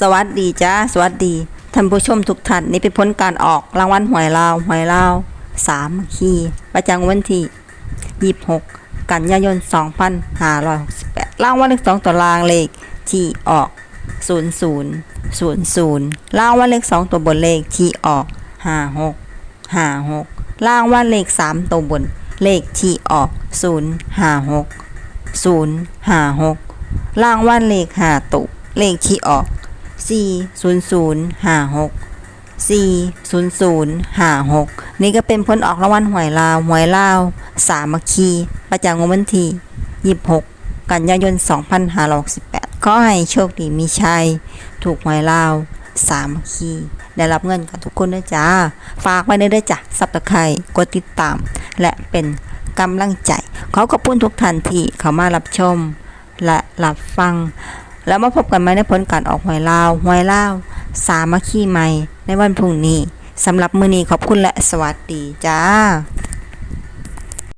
สวัสดีจ้าสวัสดีท่านผู้ชมทุกท่านนี่เป็นผลการออกรางวัลหวยลาวหวยลาวสามคีประจำวันที่ยี่หกกันยายนสองพันห้าร้อยหกสิบแปดรางวัลเลขสองตัวรางเลขที่ออกศูนย์ศูนย์ศูนย์ศูนย์รางวัลเลขสองตัวบนเลขที่ออกห้าหกห้าหกรางวัลเลขสามตัวบนเลขที่ออกศูนย์ห้าหกศูนย์ห้าหกรางวัลเลขห้าตัวเลขที่ออก สี่ศูนย์ศูนย์ห้าหกสี่ศูนย์ศูนย์ห้าหกนี่ก็เป็นผลออกรางวัลหวยลาวหวยลาวสามัคคี ประจำวันที่ยี่หกกันยายนสองพันห้าร้อยสิบแปดขอให้โชคดีมีชัย ถูกหวยลาวสามัคคี ได้รับเงินกันทุกคนด้วยจ้า ฝากไว้ด้วยจ้ะซับตะไคร่กดติดตาม และเป็นกำลังใจ ขอขอบคุณทุกท่านที่เข้ามารับชม และรับฟัง แล้วมาพบกันใหม่ในผลการออกหวยลาวหวยลาวสามัคคีใหม่ในวันพรุ่งนี้สำหรับมือนี้ขอบคุณและสวัสดีจ้า